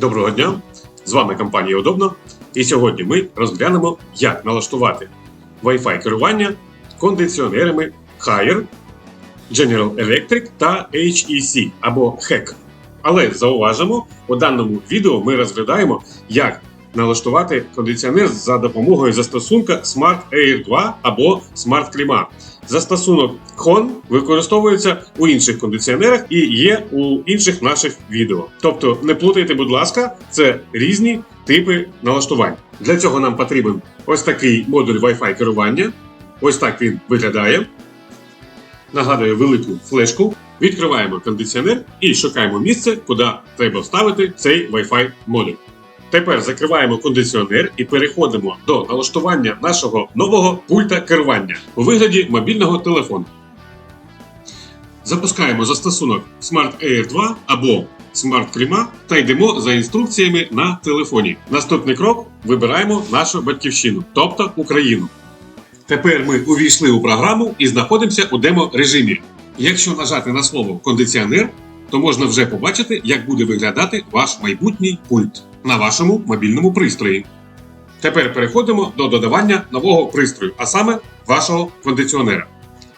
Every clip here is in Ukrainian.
Доброго дня! З вами компанія Удобно. І сьогодні ми розглянемо, як налаштувати Wi-Fi керування кондиціонерами Haier, General Electric та HEC або HEC. Але зауважимо, у даному відео ми розглядаємо, як налаштувати кондиціонер за допомогою застосунка Smart Air 2 або Smart Clima. Застосунок HON використовується у інших кондиціонерах і є у інших наших відео. Тобто не плутайте, будь ласка, це різні типи налаштувань. Для цього нам потрібен ось такий модуль Wi-Fi керування. Ось так він виглядає. Нагадує велику флешку. Відкриваємо кондиціонер і шукаємо місце, куди треба вставити цей Wi-Fi модуль. Тепер закриваємо кондиціонер і переходимо до налаштування нашого нового пульта керування у вигляді мобільного телефону. Запускаємо застосунок Smart Air 2 або Smart Clima та йдемо за інструкціями на телефоні. Наступний крок вибираємо нашу батьківщину, тобто Україну. Тепер ми увійшли у програму і знаходимося у демо-режимі. Якщо нажати на слово кондиціонер, то можна вже побачити, як буде виглядати ваш майбутній пульт на вашому мобільному пристрої. Тепер переходимо до додавання нового пристрою, а саме вашого кондиціонера.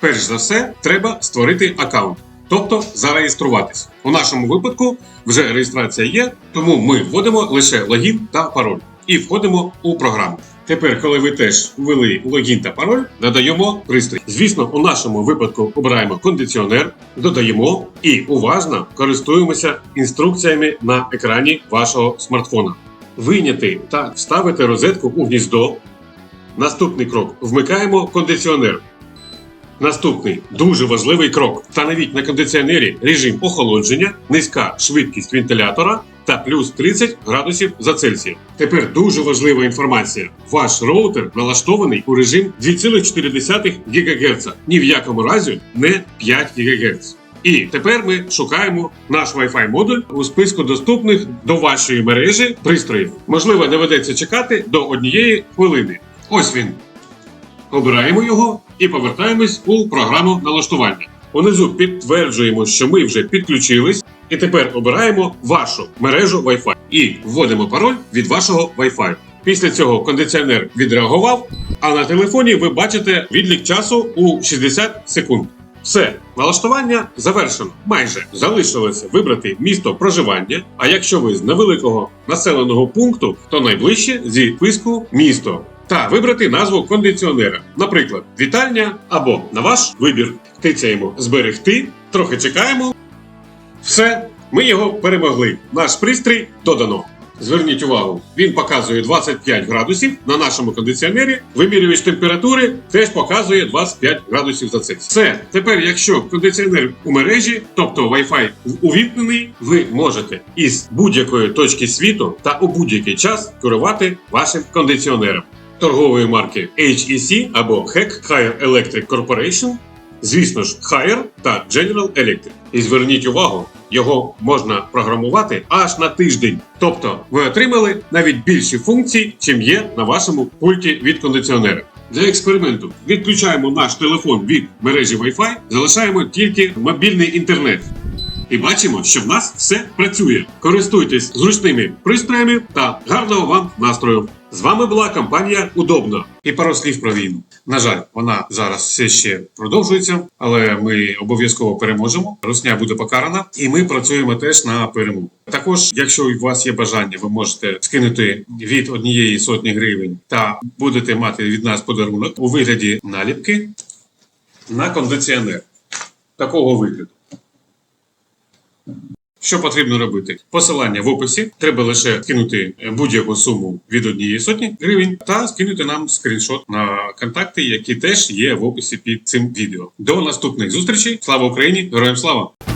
Перш за все, треба створити аккаунт, тобто зареєструватись. У нашому випадку вже реєстрація є, тому ми вводимо лише логін та пароль і входимо у програму. Тепер, коли ви теж ввели логін та пароль, додаємо пристрій. Звісно, у нашому випадку обираємо кондиціонер, додаємо і уважно користуємося інструкціями на екрані вашого смартфона. Вийняти та вставити розетку у гніздо. Наступний крок вмикаємо кондиціонер. Наступний дуже важливий крок. Встановіть на кондиціонері режим охолодження, низька швидкість вентилятора та плюс 30 градусів за Цельсієм. Тепер дуже важлива інформація. Ваш роутер налаштований у режим 2,4 ГГц. Ні в якому разі не 5 ГГц. І тепер ми шукаємо наш Wi-Fi модуль у списку доступних до вашої мережі пристроїв. Можливо, доведеться чекати до однієї хвилини. Ось він. Обираємо його і повертаємось у програму налаштування. Унизу підтверджуємо, що ми вже підключились, і тепер обираємо вашу мережу Wi-Fi і вводимо пароль від вашого Wi-Fi. Після цього кондиціонер відреагував, а на телефоні ви бачите відлік часу у 60 секунд. Все, налаштування завершено. Майже залишилося вибрати місто проживання. А якщо ви з невеликого населеного пункту, то найближче зі списку місто. Та вибрати назву кондиціонера, наприклад, вітальня або на ваш вибір. Тицяємо зберегти, трохи чекаємо. Все, ми його перемогли. Наш пристрій додано. Зверніть увагу, він показує 25 градусів на нашому кондиціонері. Вимірювач температури теж показує 25 градусів за Цельсієм. Все, тепер, якщо кондиціонер у мережі, тобто Wi-Fi увімкнений, ви можете із будь-якої точки світу та у будь-який час керувати вашим кондиціонером торгової марки HEC або HEC Higher Electric Corporation, звісно ж, Haier та General Electric. І зверніть увагу, його можна програмувати аж на тиждень. Тобто ви отримали навіть більші функції, чим є на вашому пульті від кондиціонера. Для експерименту відключаємо наш телефон від мережі Wi-Fi, залишаємо тільки мобільний інтернет. І бачимо, що в нас все працює. Користуйтесь зручними пристроями та гарного вам настрою. З вами була компанія Удобно. І пару слів про війну. На жаль, вона зараз все ще продовжується, але ми обов'язково переможемо. Русня буде покарана, і ми працюємо теж на перемогу. Також, якщо у вас є бажання, ви можете скинути від однієї сотні гривень та будете мати від нас подарунок у вигляді наліпки на кондиціонер такого вигляду. Що потрібно робити? Посилання в описі. Треба лише скинути будь-яку суму від однієї сотні гривень та скинути нам скріншот на контакти, які теж є в описі під цим відео. До наступних зустрічей. Слава Україні! Героям слава!